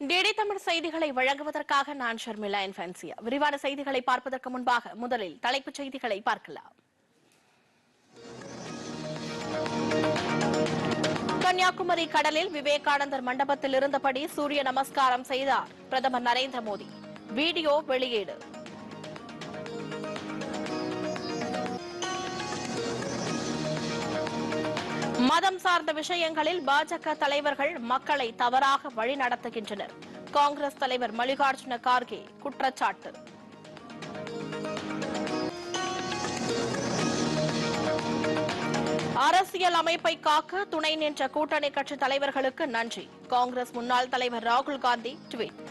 DD Tamil செய்திகளை வழங்குவதற்காக நான் ஷர்மிளா என் ஃபேன்சியா விரிவான செய்திகளை பார்ப்பதற்கு முன்பாக முதலில் தலைப்புச் செய்திகளை பார்க்கலாம். கன்னியாகுமரி கடலில் விவேகானந்தர் மண்டபத்தில் இருந்தபடி சூரிய நமஸ்காரம் செய்தார் பிரதமர் நரேந்திர மோடி. வீடியோ வெளியீடு. மதம் சார்ந்த விஷயங்களில் பாஜக தலைவர்கள் மக்களை தவறாக வழிநடத்துகின்றனர் காங்கிரஸ் தலைவர் மல்லிகார்ஜுன கார்கே குற்றச்சாட்டு. அரசியல் அமைப்பை காக்க துணை நின்ற கூட்டணி கட்சி தலைவர்களுக்கு நன்றி. காங்கிரஸ் முன்னாள் தலைவர் ராகுல் காந்தி ட்வீட்.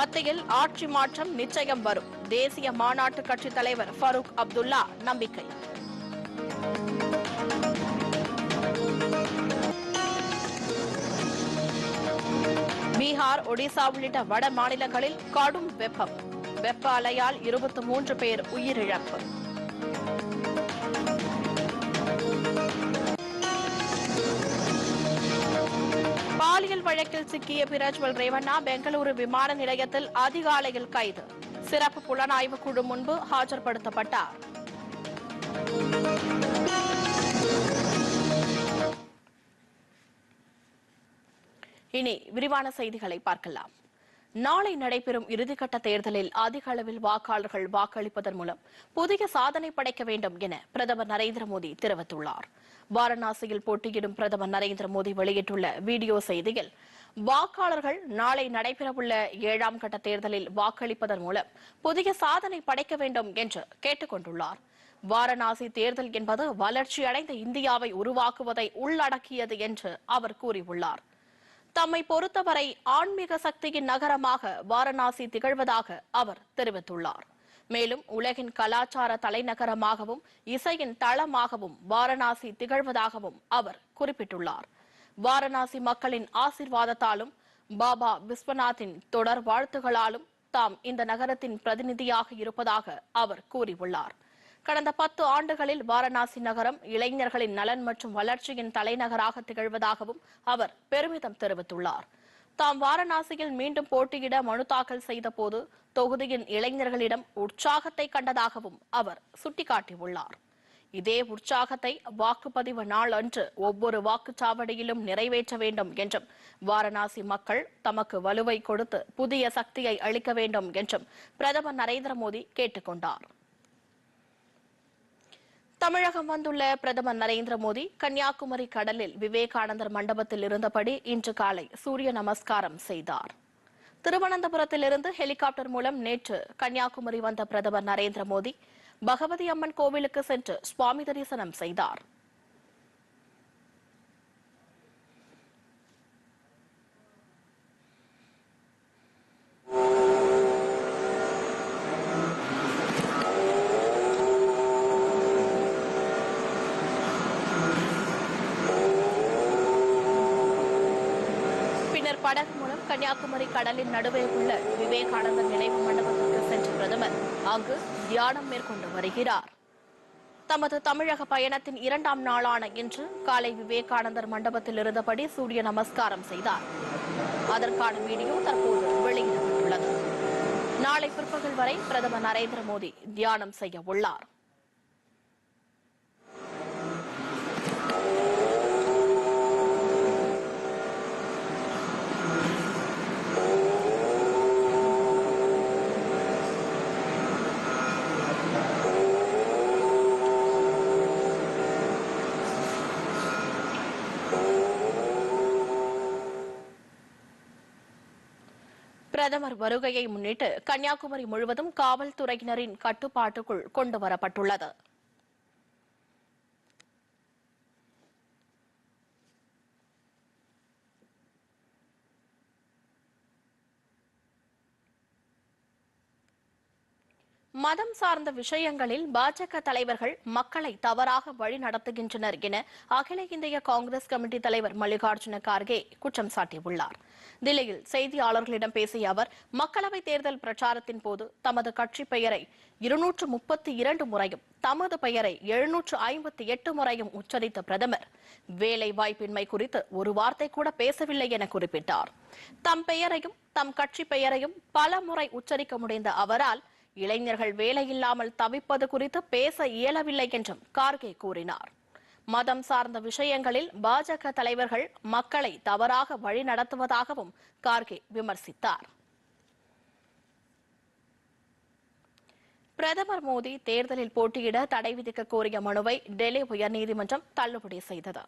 மத்தியில் ஆட்சி மாற்றம் நிச்சயம் வரும். தேசிய மாநாட்டு கட்சித் தலைவர் ஃபரூக் அப்துல்லா நம்பிக்கை. பீகார் ஒடிசா உள்ளிட்ட வட மாநிலங்களில் கடும் வெப்பம். வெப்ப அலையால் இருபத்தி மூன்று பேர் உயிரிழப்பு. பாலியல் வழக்கில் சிக்கிய பிரஜ்வல் ரேவண்ணா பெங்களூரு விமான நிலையத்தில் அதிகாலையில் கைது. சிறப்பு புலனாய்வு குழு முன்பு ஆஜர்படுத்தப்பட்டார். இனி விரிவான செய்திகளை பார்க்கலாம். நாளை நடைபெறும் இறுதிக்கட்ட தேர்தலில் அதிக அளவில் வாக்காளர்கள் வாக்களிப்பதன் மூலம் புதிய சாதனை படைக்க வேண்டும் என பிரதமர் நரேந்திர மோடி தெரிவித்துள்ளார். வாரணாசியில் போட்டியிடும் பிரதமர் நரேந்திர மோடி வெளியிட்டுள்ள வீடியோ செய்தியில் வாக்காளர்கள் நாளை நடைபெறவுள்ள ஏழாம் கட்ட தேர்தலில் வாக்களிப்பதன் மூலம் புதிய சாதனை படைக்க வேண்டும் என்று கேட்டுக் கொண்டுள்ளார். வாரணாசி தேர்தல் என்பது வளர்ச்சியடைந்த இந்தியாவை உருவாக்குவதை உள்ளடக்கியது என்று அவர் கூறியுள்ளார். தம்மை பொறுத்தவரை ஆன்மீக சக்தியின் நகரமாக வாரணாசி திகழ்வதாக அவர் தெரிவித்துள்ளார். மேலும் உலகின் கலாச்சார தலைநகரமாகவும் இசையின் தளமாகவும் வாரணாசி திகழ்வதாகவும் அவர் குறிப்பிட்டுள்ளார். வாரணாசி மக்களின் ஆசிர்வாதத்தாலும் பாபா விஸ்வநாத்தின் தொடர் வாழ்த்துகளாலும் தாம் இந்த நகரத்தின் பிரதிநிதியாக இருப்பதாக அவர் கூறியுள்ளார். கடந்த பத்து ஆண்டுகளில் வாரணாசி நகரம் இளைஞர்களின் நலன் மற்றும் வளர்ச்சியின் தலைநகராக திகழ்வதாகவும் அவர் பெருமிதம் தெரிவித்துள்ளார். தாம் வாரணாசியில் மீண்டும் போட்டியிட மனு தாக்கல் செய்தபோது தொகுதியின் இளைஞர்களிடம் உற்சாகத்தை கண்டதாகவும் அவர் சுட்டிக்காட்டியுள்ளார். இதே உற்சாகத்தை வாக்குப்பதிவு நாள் அன்று ஒவ்வொரு வாக்குச்சாவடியிலும் நிறைவேற்ற வேண்டும் என்றும் வாரணாசி மக்கள் தமக்கு வலுவை கொடுத்து புதிய சக்தியை அளிக்க வேண்டும் என்றும் பிரதமர் நரேந்திர மோடி கேட்டுக்கொண்டாா் தமிழகம் வந்துள்ள பிரதமர் நரேந்திர மோடி கன்னியாகுமரி கடலில் விவேகானந்தர் மண்டபத்தில் இருந்தபடி இன்று காலை சூரிய நமஸ்காரம் செய்தார். திருவனந்தபுரத்திலிருந்து ஹெலிகாப்டர் மூலம் நேற்று கன்னியாகுமரி வந்த பிரதமர் நரேந்திர மோடி பகவதி அம்மன் கோவிலுக்கு சென்று சுவாமி தரிசனம் செய்தார். படகு மூலம் கன்னியாகுமரி கடலின் நடுவே உள்ள விவேகானந்தர் நினைவு மண்டபத்திற்கு சென்ற பிரதமர் அங்கு தியானம் மேற்கொண்டு வருகிறார். தமது தமிழக பயணத்தின் இரண்டாம் நாளான இன்று காலை விவேகானந்தர் மண்டபத்தில் இருந்தபடி சூரிய நமஸ்காரம் செய்தார். அதற்கான வீடியோ தற்போது வெளியிடப்பட்டுள்ளது. நாளை பிற்பகல் வரை பிரதமர் நரேந்திர மோடி தியானம் செய்ய உள்ளார். பிரதமர் வருகையை முன்னிட்டு கன்னியாகுமரி முழுவதும் காவல்துறையினரின் கட்டுப்பாட்டுக்குள் கொண்டு மதம் சார்ந்த விஷயங்களில் பாஜக தலைவர்கள் மக்களை தவறாக வழி நடத்துகின்றனர் என அகில இந்திய காங்கிரஸ் கமிட்டி தலைவர் மல்லிகார்ஜுன கார்கே குற்றம் சாட்டியுள்ளார். தில்லியில் செய்தியாளர்களிடம் பேசிய அவர் மக்களவைத் தேர்தல் பிரச்சாரத்தின் போது தமது கட்சி பெயரை இருநூற்று முப்பத்தி இரண்டு முறையும் தமது பெயரை எழுநூற்று ஐம்பத்தி எட்டு முறையும் உச்சரித்த பிரதமர். வேலை வாய்ப்பின்மை குறித்து ஒரு வார்த்தை கூட பேசவில்லை என குறிப்பிட்டார். தம் பெயரையும் தம் கட்சி பெயரையும் பல முறை உச்சரிக்க முடிந்த அவரால் இளைஞர்கள் வேலையில்லாமல் தவிப்பது குறித்து பேச இயலவில்லை என்றும் கார்கே கூறினார். மதம் சார்ந்த விஷயங்களில் பாஜக தலைவர்கள் மக்களை தவறாக வழிநடத்துவதாகவும் கார்கே விமர்சித்தார். பிரதமர் மோடி தேர்தலில் போட்டியிட தடை விதிக்க கோரிய மனுவை டெல்லி உயர்நீதிமன்றம் தள்ளுபடி செய்தது.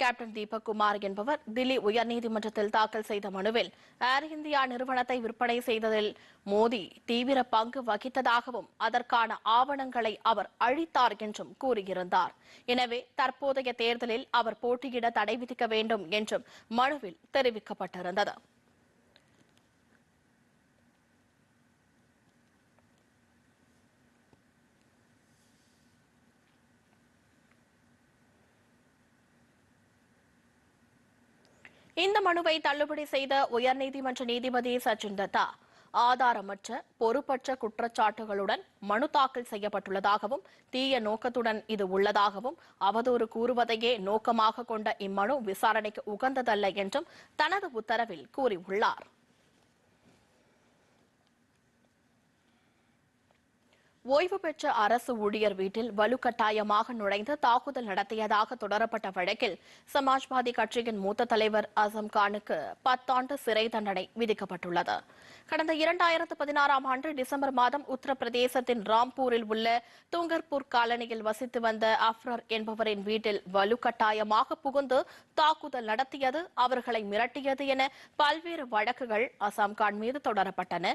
கேப்டன் தீபக் குமார் என்பவர் தில்லி உயர்நீதிமன்றத்தில் தாக்கல் செய்த மனுவில் ஏர் இந்தியா நிறுவனத்தை விற்பனை செய்ததில் மோடி தீவிர பங்கு வகித்ததாகவும் அதற்கான ஆவணங்களை அவர் அழித்தார் என்றும் கூறியிருந்தார். எனவே தற்போதைய தேர்தலில் அவர் போட்டியிட தடை விதிக்க வேண்டும் என்றும் மனுவில் தெரிவிக்கப்பட்டிருந்தது. இந்த மனுவை தள்ளுபடி செய்த உயர்நீதிமன்ற நீதிபதி சச்சின் தத்தா. ஆதாரமற்ற பொறுப்பற்ற குற்றச்சாட்டுகளுடன் மனு தாக்கல் செய்யப்பட்டுள்ளதாகவும் தீய நோக்கத்துடன் இது உள்ளதாகவும் அவதூறு கூறுவதையே நோக்கமாக கொண்ட இம்மனு விசாரணைக்கு உகந்ததல்ல என்றும் தனது உத்தரவில் கூறியுள்ளார். ஓய்வு பெற்ற அரசு ஊழியர் வீட்டில் வலுக்கட்டாயமாக நுழைந்து தாக்குதல் நடத்தியதாக தொடரப்பட்ட வழக்கில் சமாஜ்வாதி கட்சியின் மூத்த தலைவர் அசம் கானுக்கு பத்தாண்டு சிறை தண்டனை விதிக்கப்பட்டுள்ளது. கடந்த இரண்டாயிரத்து பதினாறாம் ஆண்டு டிசம்பர் மாதம் உத்தரப்பிரதேசத்தின் ராம்பூரில் உள்ள தூங்கர்பூர் காலனியில் வசித்து வந்த அஃப்ரர் என்பவரின் வீட்டில் வலுக்கட்டாயமாக புகுந்து தாக்குதல் நடத்தியது அவர்களை மிரட்டியது என பல்வேறு வழக்குகள் அசாம் கான் மீது தொடரப்பட்டன.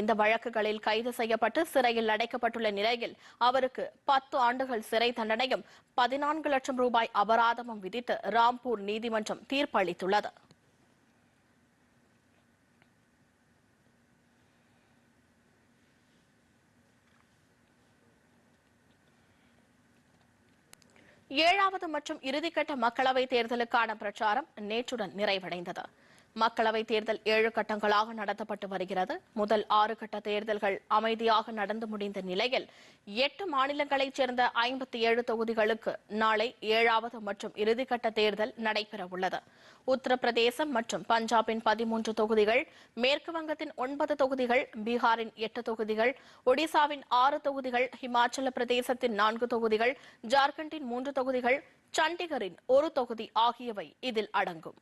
இந்த வழக்குகளில் கைது செய்யப்பட்டு சிறையில் அடைக்கப்பட்டுள்ள நிலையில் அவருக்கு பத்து ஆண்டுகள் சிறை தண்டனையும் பதினான்கு லட்சம் ரூபாய் அபராதமும் விதித்து ராம்பூர் நீதிமன்றம் தீர்ப்பளித்துள்ளது. ஏழாவது மற்றும் இறுதிக்கட்ட மக்களவைத் தேர்தலுக்கான பிரச்சாரம் நேற்றுடன் நிறைவடைந்தது. மக்களவை தேர்தல் ஏழு கட்டங்களாக நடத்தப்பட்டு வருகிறது. முதல் ஆறு கட்ட தேர்தல்கள் அமைதியாக நடந்து முடிந்த நிலையில் எட்டு மாநிலங்களைச் சேர்ந்த ஐம்பத்தி ஏழு தொகுதிகளுக்கு நாளை ஏழாவது மற்றும் இறுதிக்கட்ட தேர்தல் நடைபெற உள்ளது. உத்தரப்பிரதேசம் மற்றும் பஞ்சாபின் பதிமூன்று தொகுதிகள் மேற்கு வங்கத்தின் ஒன்பது தொகுதிகள் பீகாரின் எட்டு தொகுதிகள் ஒடிசாவின் ஆறு தொகுதிகள் ஹிமாச்சல பிரதேசத்தின் நான்கு தொகுதிகள் ஜார்க்கண்டின் மூன்று தொகுதிகள் சண்டிகரின் ஒரு தொகுதி ஆகியவை இதில் அடங்கும்.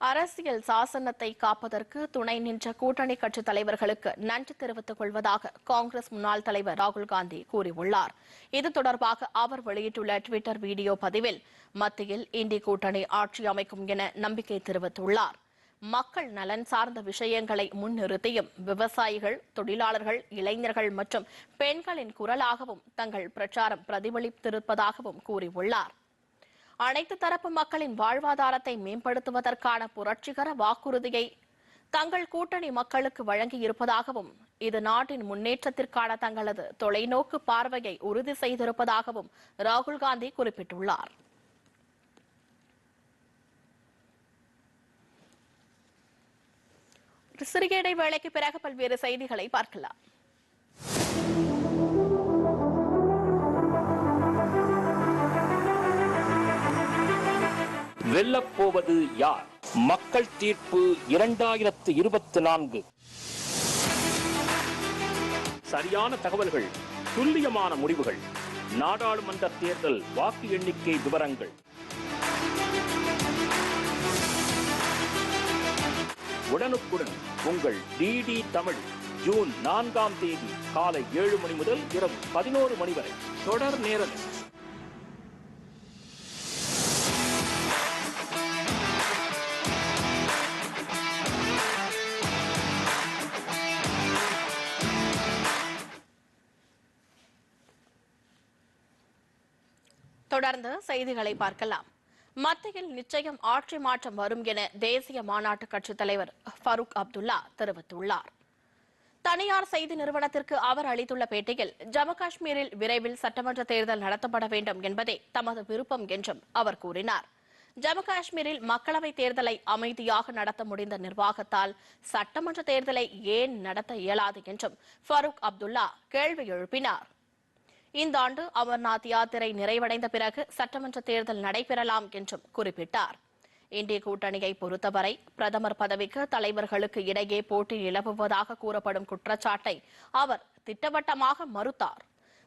அரசியல் சாசனத்தை காப்பதற்கு துணை நின்ற கூட்டணி கட்சி தலைவர்களுக்கு நன்றி தெரிவித்துக் கொள்வதாக காங்கிரஸ் முன்னாள் தலைவர் ராகுல் காந்தி கூறியுள்ளார். இது தொடர்பாக அவர் வெளியிட்டுள்ள டுவிட்டர் வீடியோ பதிவில் மத்தியில் இந்தி கூட்டணி ஆட்சி அமைக்கும் என நம்பிக்கை தெரிவித்துள்ளார். மக்கள் நலன் சார்ந்த விஷயங்களை முன்னிறுத்தியும் விவசாயிகள் தொழிலாளர்கள் இளைஞர்கள் மற்றும் பெண்களின் குரலாகவும் தங்கள் பிரச்சாரம் பிரதிபலித்திருப்பதாகவும் கூறியுள்ளார். அனைத்து தரப்பு மக்களின் வாழ்வாதாரத்தை மேம்படுத்துவதற்கான புரட்சிகர வாக்குறுதியை தங்கள் கூட்டணி மக்களுக்கு வழங்கி இருப்பதாகவும் இது நாட்டின் முன்னேற்றத்திற்கான தங்களது தொலைநோக்கு பார்வையை உறுதி செய்திருப்பதாகவும் ராகுல் காந்தி குறிப்பிட்டுள்ளார். சிறிய இடைவேளைக்கு பிறகு பல்வேறு செய்திகளை பார்க்கலாம். வெல்லப்போவது யார்? மக்கள் தீர்ப்பு இரண்டாயிரத்து இருபத்தி நான்கு. சரியான தகவல்கள் துல்லியமான முடிவுகள். நாடாளுமன்ற தேர்தல் வாக்கு எண்ணிக்கை விவரங்கள். உடனுக்குடன் உங்கள் டிடி தமிழ் ஜூன் நான்காம் தேதி காலை ஏழு மணி முதல் இரவு பதினோரு மணி வரை தொடர் நேரலை தொடர்ந்து செய்திகளை பார்க்கலாம். மத்தியில் நிச்சயம் ஆட்சி மாற்றம் வரும் என தேசிய மாநாட்டு கட்சித் தலைவர் ஃபருக் அப்துல்லா தெரிவித்துள்ளார். தனியார் செய்தி நிறுவனத்திற்கு அவர் அளித்துள்ள பேட்டியில் ஜம்மு காஷ்மீரில் விரைவில் சட்டமன்ற தேர்தல் நடத்தப்பட வேண்டும் என்பதே தமது விருப்பம் என்றும் அவர் கூறினார். ஜம்மு காஷ்மீரில் மக்களவைத் தேர்தலை அமைதியாக நடத்த முடிந்த நிர்வாகத்தால் சட்டமன்ற தேர்தலை ஏன் நடத்த இயலாது என்றும் ஃபரூக் அப்துல்லா கேள்வி எழுப்பினார். இந்த ஆண்டு அமர்நாத் யாத்திரை நிறைவடைந்த பிறகு சட்டமன்ற தேர்தல் நடைபெறலாம் என்றும் குறிப்பிட்டார். இந்திய கூட்டணியை பொறுத்தவரை பிரதமர் பதவிக்கு தலைவர்களுக்கு இடையே போட்டி நிலவுவதாக கூறப்படும் குற்றச்சாட்டை அவர் திட்டவட்டமாக மறுத்தார்.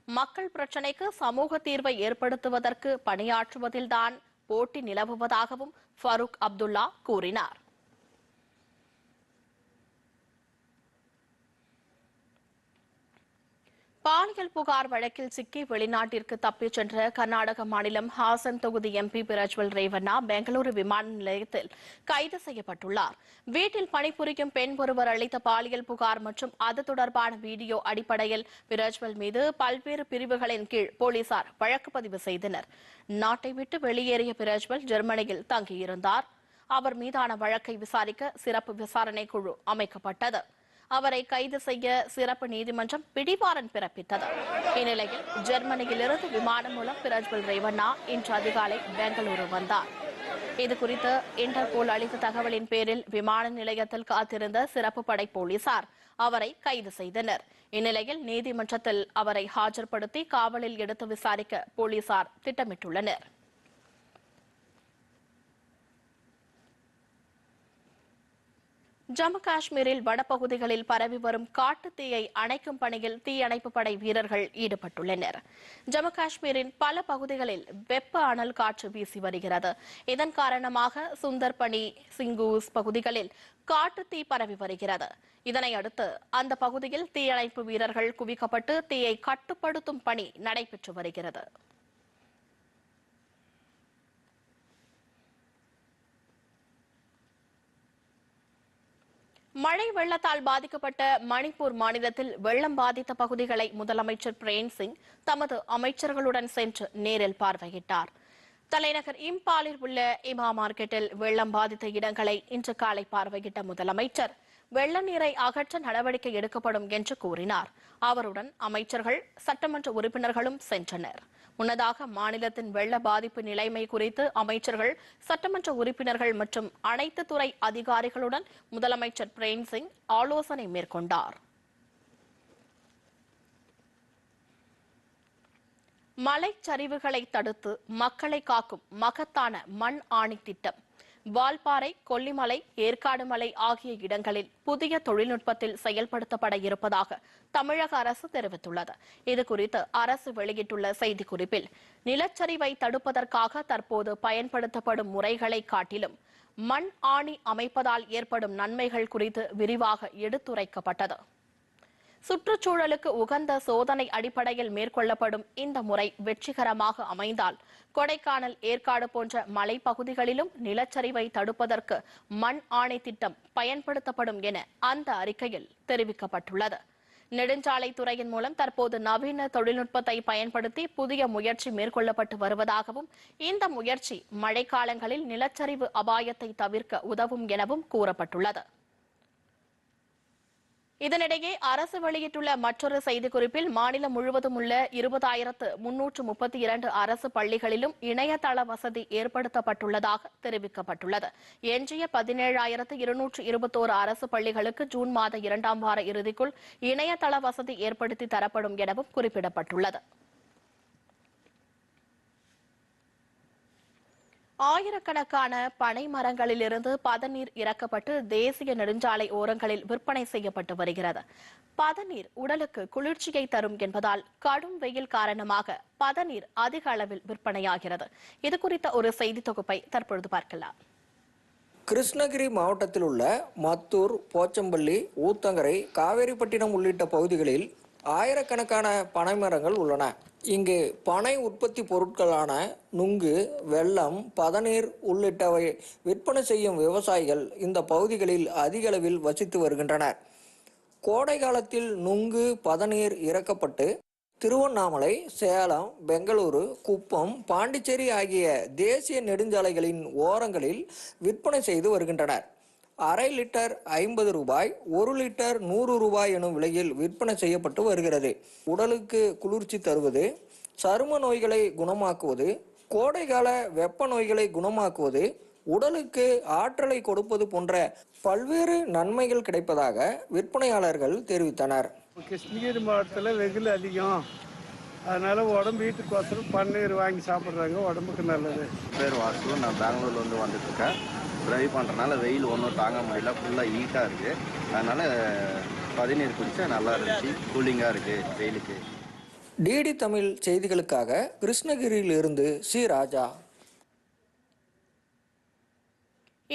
மக்கள் பிரச்சினைக்கு சமூக தீர்வை ஏற்படுத்துவதற்கு பணியாற்றுவதில்தான் போட்டி நிலவுவதாகவும் ஃபரூக் அப்துல்லா கூறினார். பாலியல் புகார் வழக்கில் சிக்கி வெளிநாட்டிற்கு தப்பிச் சென்ற கர்நாடக மாநிலம் ஹாசன் தொகுதி எம்பி பிரஜ்வல் ரேவண்ணா பெங்களூரு விமான நிலையத்தில் கைது செய்யப்பட்டுள்ளார். வீட்டில் பணிபுரியும் பெண் ஒருவர் அளித்த பாலியல் புகார் மற்றும் அது தொடர்பான வீடியோ அடிப்படையில் பிரஜ்வல் மீது பல்வேறு பிரிவுகளின் கீழ் போலீசார் வழக்கு பதிவு செய்தனர். நாட்டை விட்டு வெளியேறிய பிரஜ்வல் ஜெர்மனியில் தங்கியிருந்தார். அவர் மீதான வழக்கை விசாரிக்க சிறப்பு விசாரணை குழு அமைக்கப்பட்டது. அவரை கைது செய்ய சிறப்பு நீதிமன்றம் பிடிவாரன் பிறப்பித்தது. இந்நிலையில் ஜெர்மனியிலிருந்து விமானம் மூலம் பிரஜ்வல் ரேவண்ணா இன்று அதிகாலை பெங்களூரு வந்தார். இதுகுறித்து இன்டர்போல் அளித்த தகவலின் பேரில் விமான நிலையத்தில் காத்திருந்த சிறப்பு படை போலீசார் அவரை கைது செய்தனர். இந்நிலையில் நீதிமன்றத்தில் அவரை ஆஜர்படுத்தி காவலில் எடுத்து விசாரிக்க போலீசார் திட்டமிட்டுள்ளனர். ஜம்மு காஷ்மீரில் வடபகுதிகளில் பரவி வரும் காட்டுத்தீயை அணைக்கும் பணியில் தீயணைப்பு படை வீரர்கள் ஈடுபட்டுள்ளனர். ஜம்மு காஷ்மீரின் பல பகுதிகளில் வெப்ப அனல் காற்று வீசி வருகிறது. இதன் காரணமாக சுந்தர்பனி சிங்கூஸ் பகுதிகளில் காட்டுத்தீ பரவி வருகிறது. இதனை அடுத்து அந்த பகுதியில் தீயணைப்பு வீரர்கள் குவிக்கப்பட்டு தீயை கட்டுப்படுத்தும் பணி நடைபெற்று வருகிறது. மழை வெள்ளத்தால் பாதிக்கப்பட்ட மணிப்பூர் மாநிலத்தில் வெள்ளம் பாதித்த பகுதிகளை முதலமைச்சர் பிரேம் சிங் தமது அமைச்சர்களுடன் சென்று நேரில் பார்வையிட்டார். தலைநகர் இம்பாலில் உள்ள இமா மார்க்கெட்டில் வெள்ளம் பாதித்த இடங்களை இன்று காலை பார்வையிட்ட முதலமைச்சர் வெள்ள நீரை அகற்ற நடவடிக்கை எடுக்கப்படும் என்று கூறினார். அவருடன் அமைச்சர்கள் சட்டமன்ற உறுப்பினர்களும் சென்றனர். முன்னதாக மாநிலத்தின் வெள்ள பாதிப்பு நிலைமை குறித்து அமைச்சர்கள் சட்டமன்ற உறுப்பினர்கள் மற்றும் அனைத்து துறை அதிகாரிகளுடன் முதலமைச்சர் பிரேம் சிங் ஆலோசனை மேற்கொண்டார். மலைச்சரிவுகளை தடுத்து மக்களை காக்கும் மகத்தான மண் ஆணி திட்டம். வால்பாறை கொல்லிமலை ஏற்காடு மலை ஆகிய இடங்களில் புதிய தொழில்நுட்பத்தில் செயல்படுத்தப்பட இருப்பதாக தமிழக அரசு தெரிவித்துள்ளது. இதுகுறித்து அரசு வெளியிட்டுள்ள செய்திக்குறிப்பில் நிலச்சரிவை தடுப்பதற்காக தற்போது பயன்படுத்தப்படும் முறைகளை காட்டிலும் மண் ஆணி அமைப்பதால் ஏற்படும் நன்மைகள் குறித்து விரிவாக எடுத்துரைக்கப்பட்டது. சுற்றுச்சூழலுக்கு உகந்த சோதனை அடிப்படையில் மேற்கொள்ளப்படும் இந்த முறை வெற்றிகரமாக அமைந்தால் கொடைக்கானல் ஏற்காடு போன்ற மலைப்பகுதிகளிலும் நிலச்சரிவை தடுப்பதற்கு மண் ஆணை திட்டம் பயன்படுத்தப்படும் என அந்த அறிக்கையில் தெரிவிக்கப்பட்டுள்ளது. நெடுஞ்சாலை துறையின் மூலம் தற்போது நவீன தொழில்நுட்பத்தை பயன்படுத்தி புதிய முயற்சி மேற்கொள்ளப்பட்டு வருவதாகவும் இந்த முயற்சி மழைக்காலங்களில் நிலச்சரிவு அபாயத்தை தவிர்க்க உதவும் எனவும் கூறப்பட்டுள்ளது. இதனிடையே அரசு வெளியிட்டுள்ள மற்றொரு செய்திக்குறிப்பில் மாநிலம் முழுவதும் உள்ள இருபதாயிரத்து முன்னூற்று முப்பத்தி இரண்டு அரசு பள்ளிகளிலும் இணையதள வசதி ஏற்படுத்தப்பட்டுள்ளதாக தெரிவிக்கப்பட்டுள்ளது. எஞ்சிய பதினேழாயிரத்து இருநூற்று இருபத்தோரு அரசு பள்ளிகளுக்கு ஜூன் மாத இரண்டாம் வார இறுதிக்குள் இணையதள வசதி ஏற்படுத்தி தரப்படும் எனவும் குறிப்பிடப்பட்டுள்ளது. ஆயிரக்கணக்கான பனை மரங்களிலிருந்து பதநீர் இறக்கப்பட்டு தேசிய நெடுஞ்சாலை ஓரங்களில் விற்பனை செய்யப்பட்டு வருகிறது. பதநீர் உடலுக்கு குளிர்ச்சியை தரும் என்பதால் கடும் வெயில் காரணமாக பதநீர் அதிக அளவில் விற்பனையாகிறது. இது குறித்த ஒரு செய்தி தொகுப்பை தற்பொழுது பார்க்கலாம். கிருஷ்ணகிரி மாவட்டத்தில் உள்ள மத்தூர் போச்சம்பள்ளி ஊத்தங்கரை காவேரிப்பட்டினம் உள்ளிட்ட பகுதிகளில் ஆயிரக்கணக்கான பனை மரங்கள் உள்ளன. இங்கு பனை உற்பத்தி பொருட்களான நுங்கு வெள்ளம் பதநீர் உள்ளிட்டவை விற்பனை செய்யும் விவசாயிகள் இந்த பகுதிகளில் அதிகளவில் வசித்து வருகின்றனர். கோடை காலத்தில் நுங்கு பதநீர் இறக்கப்பட்டு திருவண்ணாமலை சேலம் பெங்களூரு குப்பம் பாண்டிச்சேரி ஆகிய தேசிய நெடுஞ்சாலைகளின் ஓரங்களில் விற்பனை செய்து வருகின்றனர். அரை லிட்டர் ஐம்பது ரூபாய் ஒரு லிட்டர் நூறு ரூபாய் எனும் விலையில் விற்பனை செய்யப்பட்டு வருகிறது. உடலுக்கு குளிர்ச்சி தருவது சரும நோய்களை குணமாக்குவது கோடைகால வெப்ப நோய்களை குணமாக்குவது உடலுக்கு ஆற்றலை கொடுப்பது போன்ற பல்வேறு நன்மைகள் கிடைப்பதாக விற்பனையாளர்கள் தெரிவித்தனர். கிருஷ்ணகிரி மாவட்டத்தில் வெயில் அதிகம். அதனால உடம்பு வீட்டுக்கோசரம் பன்னீர் வாங்கி சாப்பிட்றாங்க உடம்புக்கு நல்லது. பேர் வாசு நான் பெங்களூர்லேருந்து வந்துட்டுருக்கேன் ட்ரைவ் பண்ணுறனால வெயில் ஒன்றும் தாங்க முடியல. ஃபுல்லாக ஹீட்டாக இருக்குது அதனால் பதினீர் குடித்தா நல்லா இருந்துச்சு. கூலிங்காக இருக்குது வெயிலுக்கு. டிடி தமிழ் செய்திகளுக்காக கிருஷ்ணகிரியிலிருந்து சி ராஜா.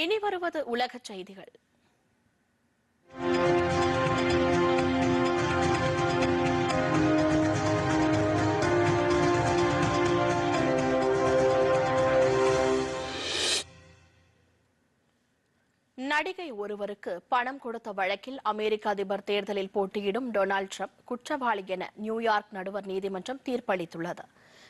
இனி வருவது உலகச் செய்திகள். நடிகை ஒருவருக்கு பணம் கொடுத்த வழக்கில் அமெரிக்க அதிபர் தேர்தலில் போட்டியிடும் டொனால்ட் ட்ரம்ப் குற்றவாளி என நியூயார்க் நடுவர் நீதிமன்றம் தீர்ப்பளித்துள்ளது.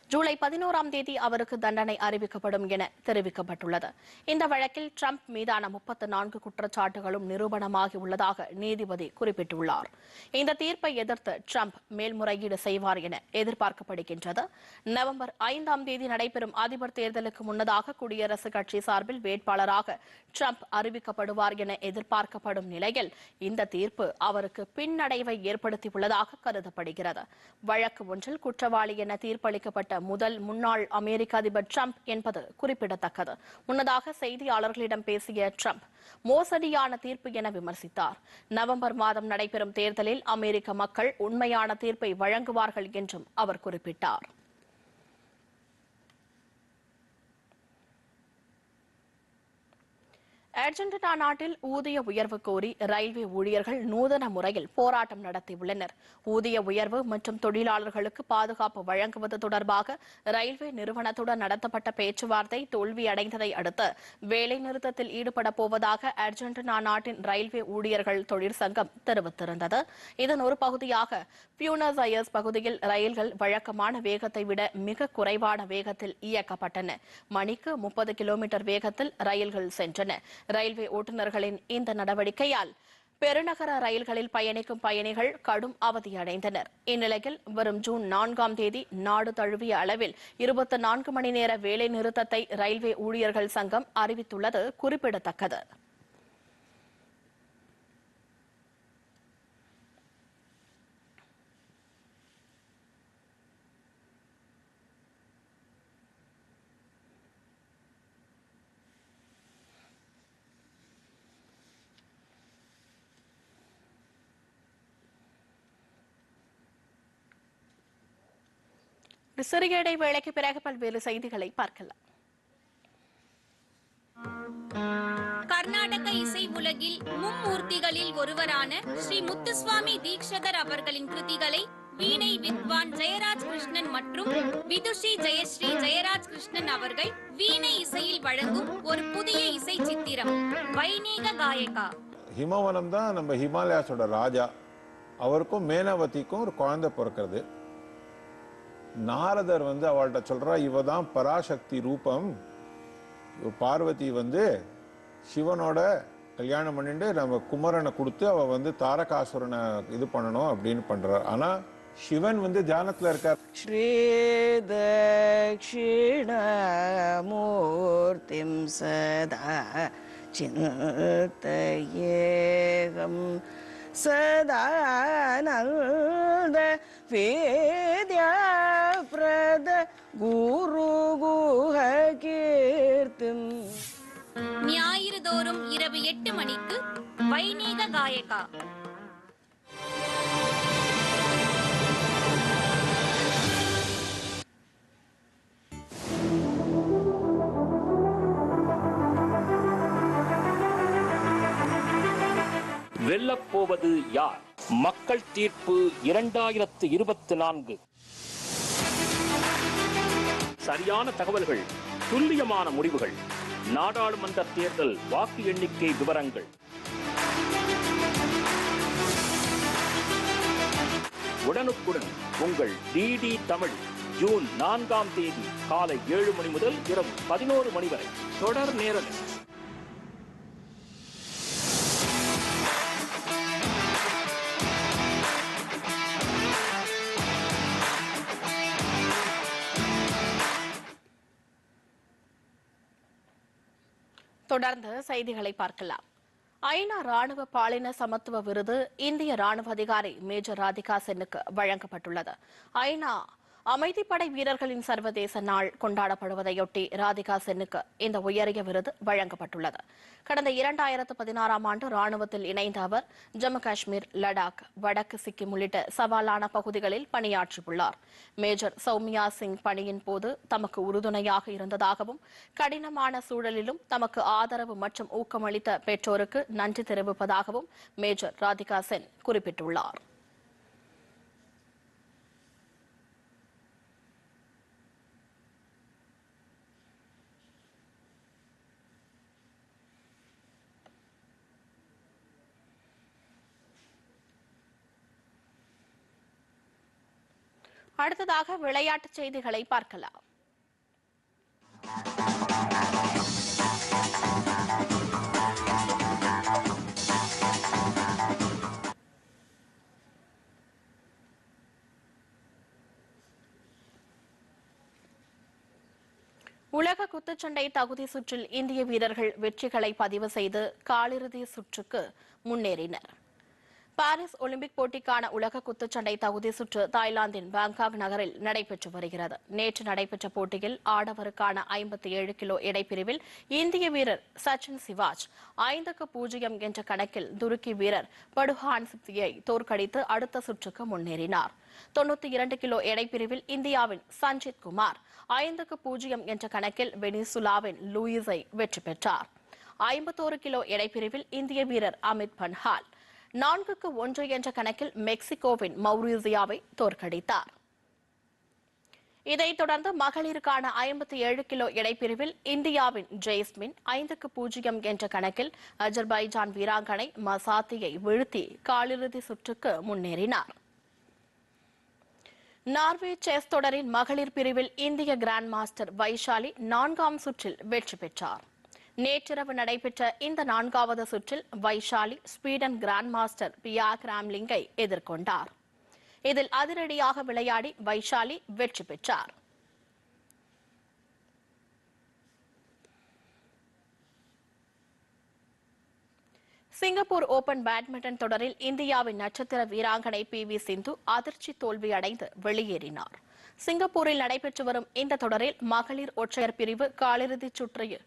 ஜூலை பதினோராம் தேதி அவருக்கு தண்டனை அறிவிக்கப்படும் என தெரிவிக்கப்பட்டுள்ளது. இந்த வழக்கில் ட்ரம்ப் மீதான முப்பத்து நான்கு குற்றச்சாட்டுகளும் நிரூபணமாகி உள்ளதாக நீதிபதி குறிப்பிட்டுள்ளார். இந்த தீர்ப்பை எதிர்த்து ட்ரம்ப் மேல்முறையீடு செய்வார் என எதிர்பார்க்கப்படுகின்றது. நவம்பர் ஐந்தாம் தேதி நடைபெறும் அதிபர் தேர்தலுக்கு முன்னதாக குடியரசுக் கட்சி சார்பில் வேட்பாளராக ட்ரம்ப் அறிவிக்கப்படுவார் என எதிர்பார்க்கப்படும் நிலையில் இந்த தீர்ப்பு அவருக்கு பின்னடைவை ஏற்படுத்தியுள்ளதாக கருதப்படுகிறது. வழக்கு ஒன்றில் குற்றவாளி என தீர்ப்பளிக்கப்பட்ட முதல் முன்னாள் அமெரிக்க அதிபர் ட்ரம்ப் என்பது குறிப்பிடத்தக்கது. முன்னதாக செய்தியாளர்களிடம் பேசிய ட்ரம்ப் மோசடியான தீர்ப்பு என விமர்சித்தார். நவம்பர் மாதம் நடைபெறும் தேர்தலில் அமெரிக்க மக்கள் உண்மையான தீர்ப்பை வழங்குவார்கள் என்றும் அவர் குறிப்பிட்டார். அர்ஜென்டினா நாட்டில் ஊதிய உயர்வு கோரி ரயில்வே ஊழியர்கள் நூதன முறையில் போராட்டம் நடத்தியுள்ளனர். ஊதிய உயர்வு மற்றும் தொழிலாளர்களுக்கு பாதுகாப்பு வழங்குவது தொடர்பாக ரயில்வே நிறுவனத்துடன் நடத்தப்பட்ட பேச்சுவார்த்தை தோல்வியடைந்ததை அடுத்து வேலைநிறுத்தத்தில் ஈடுபட போவதாக அர்ஜென்டினா நாட்டின் ரயில்வே ஊழியர்கள் தொழிற்சங்கம் தெரிவித்திருந்தது. இதன் ஒரு பகுதியாக பியூனஸ் அயர்ஸ் பகுதியில் ரயில்கள் வழக்கமான வேகத்தை விட மிக குறைவான வேகத்தில் இயக்கப்பட்டன. மணிக்கு முப்பது கிலோமீட்டர் வேகத்தில் ரயில்கள் சென்றன. ரயில்வே ஓட்டுநர்களின் இந்த நடவடிக்கையால் பெருநகர ரயில்களில் பயணிக்கும் பயணிகள் கடும் அவதியடைந்தனர். இந்நிலையில் வரும் ஜூன் நான்காம் தேதி நாடு தழுவிய அளவில் இருபத்தி நான்கு மணி நேர வேலை நிறுத்தத்தை ரயில்வே ஊழியர்கள் சங்கம் அறிவித்துள்ளது குறிப்பிடத்தக்கது. ஒரு சிறிய இடைவேளைக்கு பிறகு பல்வேறு செய்திகளை பார்க்கலாம். கர்நாடக இசை உலகில் மும்மூர்த்திகளில் ஒருவரான ஸ்ரீ முத்துசுவாமி தீக்ஷதர் அவர்களின் கிருதிகளை வீணை வித்வான் ஜெயராஜ் கிருஷ்ணன் மற்றும் விதுஷி ஜெயஸ்ரீ ஜெயராஜ் கிருஷ்ணன் அவர்கள் வீணை இசையில் வழங்கும் ஒரு புதிய இசை சித்திரம் வைணீக காயகா. ஹிமவனம் தான் நம்ம ஹிமாலயாஸோட ராஜா. அவருக்கும் மேனாவதிக்கும் ஒரு குழந்தை பிறக்கிறது. நாரதர் வந்து அவள்கிட்ட சொல்கிறா இவ தான் பராசக்தி ரூபம். பார்வதி வந்து சிவனோட கல்யாணம் பண்ணிட்டு நம்ம குமரனை கொடுத்து அவள் வந்து தாரகாசுரனை இது பண்ணணும் அப்படின்னு பண்ணுறார் ஆனால் சிவன் வந்து தியானத்தில் இருக்கார். ஸ்ரீ தட்சிணமூர்த்திம் சதா சிந்தேகம் சதானந்த வேத்யா நாரத குரு குஹ கீர்த்தம். ஞாயிறு தோறும் இரவு எட்டு மணிக்கு வைணீக காயகா. வெல்லப்போவது யார்? மக்கள் தீர்ப்பு இரண்டாயிரத்து இருபத்தி நான்கு. சரியான தகவல்கள் துல்லியமான முடிவுகள் நாடாளுமன்ற தேர்தல் வாக்கு எண்ணிக்கை விவரங்கள். உடனுக்குடன் உங்கள் டிடி தமிழ் ஜூன் நான்காம் தேதி காலை ஏழு மணி முதல் இரவு பதினோரு மணி வரை தொடர் நேரலை தொடர்ந்து செய்திகளை பார்க்கலாம். ஐநா ராணுவ பாலின சமத்துவ விருது இந்திய ராணுவ அதிகாரி மேஜர் ராதிகா சென்னுக்கு வழங்கப்பட்டுள்ளது. ஐநா அமைதிப்படை வீரர்களின் சர்வதேச நாள் கொண்டாடப்படுவதையொட்டி ராதிகா சென்னுக்கு இந்த உயரிய விருது வழங்கப்பட்டுள்ளது. கடந்த இரண்டாயிரத்து பதினாறாம் ஆண்டு ராணுவத்தில் இணைந்த அவர் ஜம்மு காஷ்மீர் லடாக் வடக்கு சிக்கிம் உள்ளிட்ட சவாலான பகுதிகளில் பணியாற்றியுள்ளார். மேஜர் சௌமியா சிங் பணியின் போது தமக்கு உறுதுணையாக இருந்ததாகவும் கடினமான சூழலிலும் தமக்கு ஆதரவு மற்றும் ஊக்கமளித்த பெற்றோருக்கு நன்றி தெரிவிப்பதாகவும் மேஜர் ராதிகா சென் குறிப்பிட்டுள்ளார். அடுத்ததாக விளையாட்டுச் செய்திகளை பார்க்கலாம். உலக குத்துச்சண்டை தகுதி சுற்றில் இந்திய வீரர்கள் வெற்றிகளை பதிவு செய்து காலிறுதி சுற்றுக்கு முன்னேறினர். பாரிஸ் ஒலிம்பிக் போட்டிக்கான உலக குத்துச்சண்டை தகுதி சுற்று தாய்லாந்தின் பாங்காக் நகரில் நடைபெற்று வருகிறது. நேற்று நடைபெற்ற போட்டியில் ஆடவருக்கான ஐம்பத்தி ஏழு கிலோ இடைப்பிரிவில் இந்திய வீரர் சச்சின் சிவாஜ் ஐந்துக்கு பூஜ்ஜியம் என்ற கணக்கில் துருக்கி வீரர் படுஹான் சிப்தியை தோற்கடித்து அடுத்த சுற்றுக்கு முன்னேறினார். தொண்ணூத்தி இரண்டு கிலோ எடைப்பிரிவில் இந்தியாவின் சஞ்சித் குமார் ஐந்துக்கு பூஜ்ஜியம் என்ற கணக்கில் வெனிசுலாவின் லூயிஸை வெற்றி பெற்றார். ஐம்பத்தோரு கிலோ எடைப்பிரிவில் இந்திய வீரர் அமித் பன்ஹால் நான்குக்கு ஒன்று என்ற கணக்கில் மெக்சிகோவின் மௌரீசியாவை தோற்கடித்தார். இதைத் தொடர்ந்து மகளிருக்கான ஐம்பத்தி ஏழு கிலோ இடைப்பிரிவில் இந்தியாவின் ஜெய்ஸ்மின் ஐந்துக்கு பூஜ்ஜியம் என்ற கணக்கில் அஜர்பைஜான் வீராங்கனை மசாத்தியை வீழ்த்தி காலிறுதி சுற்றுக்கு முன்னேறினார். நார்வே செஸ் தொடரின் மகளிர் பிரிவில் இந்திய கிராண்ட் மாஸ்டர் வைஷாலி நான்காம் சுற்றில் வெற்றி பெற்றார். நேற்றிரவு நடைபெற்ற இந்த நான்காவது சுற்றில் Vaishali Sweden grand master Pia கிராம்லிங்கை எதிர்கொண்டார். இதில் அதிரடியாக விளையாடி வைஷாலி வெற்றி பெற்றார். சிங்கப்பூர் ஓபன் பேட்மிண்டன் தொடரில் இந்தியாவின் நட்சத்திர வீராங்கனை பி வி சிந்து அதிர்ச்சி தோல்வியடைந்து வெளியேறினார். சிங்கப்பூரில் நடைபெற்று வரும் இந்த தொடரில் மகளிர் ஒற்றையர் பிரிவு காலிறுதிச் சுற்றில்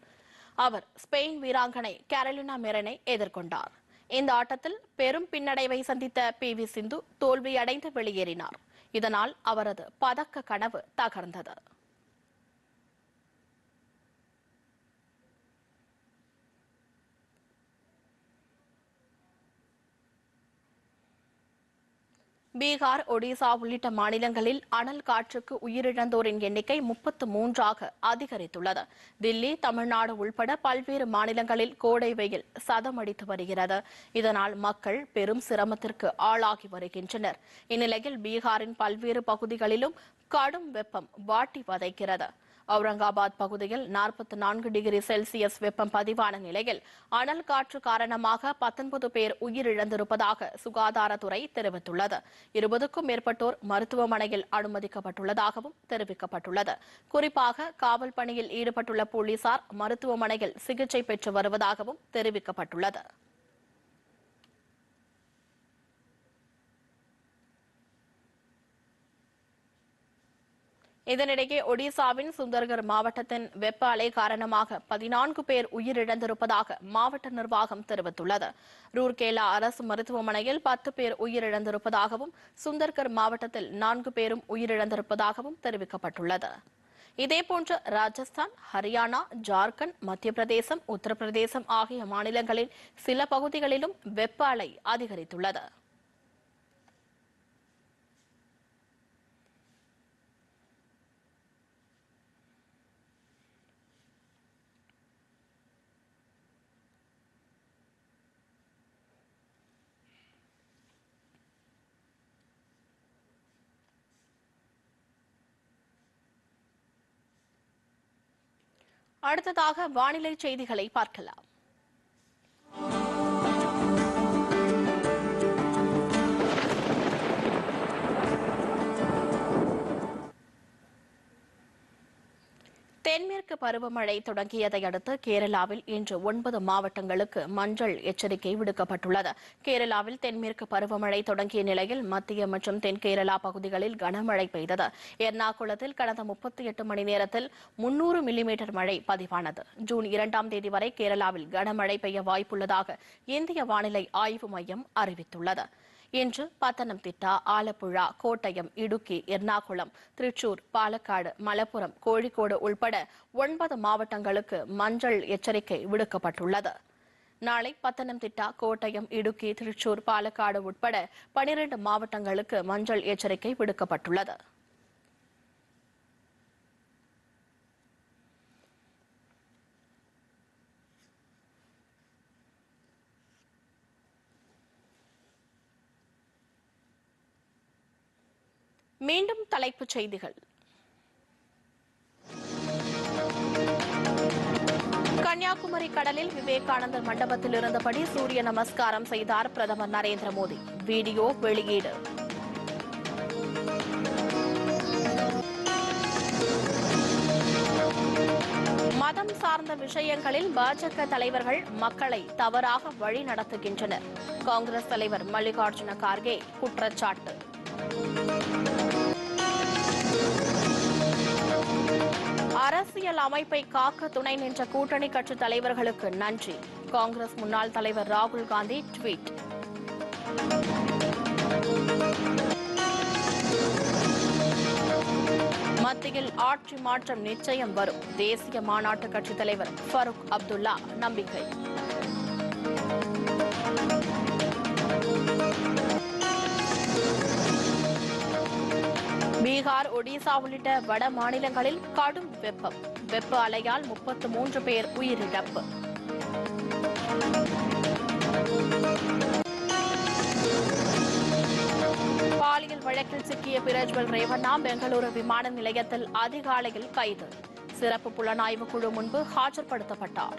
அவர் ஸ்பெயின் வீராங்கனை கேரலினா மெரனை எதிர்கொண்டார். இந்த ஆட்டத்தில் பெரும் பின்னடைவை சந்தித்த பி வி சிந்து தோல்வியடைந்து வெளியேறினார். இதனால் அவரது பதக்க கனவு தகர்ந்தது. பீகார் ஒடிசா உள்ளிட்ட மாநிலங்களில் அனல் காற்றுக்கு உயிரிழந்தோரின் எண்ணிக்கை முப்பத்து மூன்றாக அதிகரித்துள்ளது. தில்லி தமிழ்நாடு உள்பட பல்வேறு மாநிலங்களில் கோடை வெயில் சதமடித்து வருகிறது. இதனால் மக்கள் பெரும் சிரமத்திற்கு ஆளாகி வருகின்றனர். இந்நிலையில் பீகாரின் பல்வேறு பகுதிகளிலும் கடும் வெப்பம் வாட்டி வதைக்கிறது. அவுரங்காபாத் பகுதியில் நாற்பத்தி நான்கு டிகிரி செல்சியஸ் வெப்பம் பதிவான நிலையில் அனல் காற்று காரணமாக பத்தொன்பது பேர் உயிரிழந்திருப்பதாக சுகாதாரத்துறை தெரிவித்துள்ளது. இருபதுக்கும் மேற்பட்டோர் மருத்துவமனையில் அனுமதிக்கப்பட்டுள்ளதாகவும் தெரிவிக்கப்பட்டுள்ளது. குறிப்பாக காவல் பணியில் ஈடுபட்டுள்ள போலீசார் மருத்துவமனையில் சிகிச்சை பெற்று வருவதாகவும் தெரிவிக்கப்பட்டுள்ளது. இதனிடையே ஒடிசாவின் சுந்தர்கர் மாவட்டத்தின் வெப்ப அலை காரணமாக பதினான்கு பேர் உயிரிழந்திருப்பதாக மாவட்ட நிர்வாகம் தெரிவித்துள்ளது. ரூர்கேலா அரசு மருத்துவமனையில் பத்து பேர் உயிரிழந்திருப்பதாகவும் சுந்தர்கர் மாவட்டத்தில் நான்கு பேரும் உயிரிழந்திருப்பதாகவும் தெரிவிக்கப்பட்டுள்ளது. இதேபோன்று ராஜஸ்தான் ஹரியானா ஜார்க்கண்ட் மத்திய பிரதேசம் உத்தரப்பிரதேசம் ஆகிய மாநிலங்களின் சில பகுதிகளிலும் வெப்ப அலை அதிகரித்துள்ளது. அடுத்ததாக வானிலை செய்திகளை பார்க்கலாம். தென்மேற்கு பருவமழை தொடங்கியதை அடுத்து கேரளாவில் இன்று ஒன்பது மாவட்டங்களுக்கு மஞ்சள் எச்சரிக்கை விடுக்கப்பட்டுள்ளது. கேரளாவில் தென்மேற்கு பருவமழை தொடங்கிய நிலையில் மத்திய மற்றும் தென் கேரளா பகுதிகளில் கனமழை பெய்தது. எர்ணாகுளத்தில் கடந்த முப்பத்தி எட்டு மணி நேரத்தில் முன்னூறு மில்லிமீட்டர் மழை பதிவானது. ஜூன் இரண்டாம் தேதி வரை கேரளாவில் கனமழை பெய்ய வாய்ப்புள்ளதாக இந்திய வானிலை ஆய்வு மையம் அறிவித்துள்ளது. இன்று பத்தனம்திட்டா ஆலப்புழா கோட்டயம் இடுக்கி எர்ணாகுளம் திருச்சூர் பாலக்காடு மலப்புரம் கோழிக்கோடு உள்பட ஒன்பது மாவட்டங்களுக்கு மஞ்சள் எச்சரிக்கை விடுக்கப்பட்டுள்ளது. நாளை பத்தனம்திட்டா கோட்டயம் இடுக்கி திருச்சூர் பாலக்காடு உட்பட பனிரண்டு மாவட்டங்களுக்கு மஞ்சள் எச்சரிக்கை விடுக்கப்பட்டுள்ளது. மீண்டும் தலைப்புச் செய்திகள். கன்னியாகுமரி கடலில் விவேகானந்தர் மண்டபத்தில் இருந்தபடி சூரிய நமஸ்காரம் செய்தார் பிரதமர் நரேந்திர மோடி. வீடியோ வெளியீடு. மதம் சார்ந்த விஷயங்களில் பாஜக தலைவர்கள் மக்களை தவறாக வழி நடத்துகின்றனர். காங்கிரஸ் தலைவர் மல்லிகார்ஜுன கார்கே குற்றச்சாட்டு. அரசியல் அமைப்பை காக்க துணை நின்ற கூட்டணி கட்சி தலைவர்களுக்கு நன்றி. காங்கிரஸ் முன்னாள் தலைவர் ராகுல் காந்தி ட்வீட். மத்தியில் ஆட்சி மாற்றம் நிச்சயம் வரும். தேசிய மாநாட்டு கட்சித் தலைவர் ஃபருக் அப்துல்லா நம்பிக்கை. பீகார் ஒடிசா உள்ளிட்ட வட மாநிலங்களில் கடும் வெப்பம். வெப்ப அலையால் முப்பத்து மூன்று பேர் உயிரிழப்பு. பாலியல் வழக்கில் சிக்கிய பிரஜ்வல் ரேவண்ணா பெங்களூரு விமான நிலையத்தில் அதிகாலையில் கைது. சிறப்பு புலனாய்வு குழு முன்பு ஆஜர்படுத்தப்பட்டார்.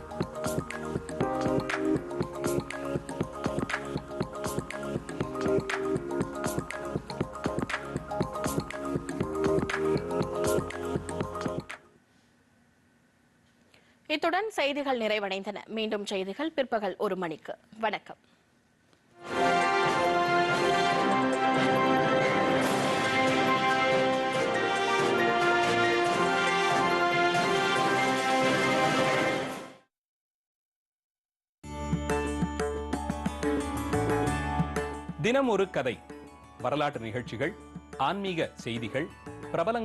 இத்துடன் செய்திகள் நிறைவடைந்தன. மீண்டும் செய்திகள் பிற்பகல் ஒரு மணிக்கு. வணக்கம். தினம் ஒரு கதை. வரலாற்று நிகழ்ச்சிகள் ஆன்மீக செய்திகள் பிரபலங்கள்